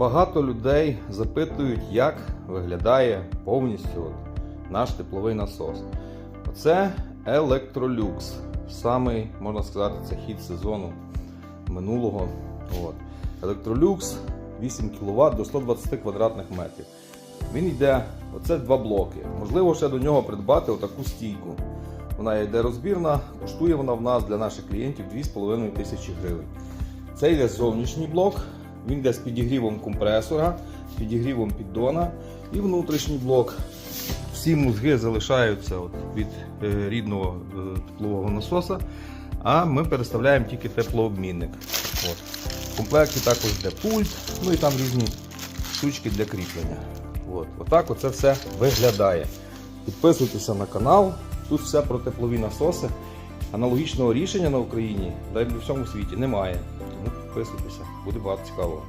Багато людей запитують, як виглядає повністю от наш тепловий насос. Оце Electrolux. Самий, можна сказати, це хід сезону минулого. От. Electrolux 8 кВт до 120 квадратних метрів. Він йде, оце два блоки. Можливо, ще до нього придбати отаку стійку. Вона йде розбірна, коштує вона в нас для наших клієнтів 2,5 тисячі гривень. Це йде зовнішній блок, він йде з підігрівом компресора, з підігрівом піддона і внутрішній блок. Всі мозги залишаються от від е, рідного е, теплового насоса, а ми переставляємо тільки теплообмінник. От. В комплекті також йде пульт, ну і там різні штучки для кріплення. От. Отак оце все виглядає. Підписуйтеся на канал, тут все про теплові насоси. Аналогічного рішення на Україні та й в всьому світі немає. Підписуйтеся, буде багато цікавого.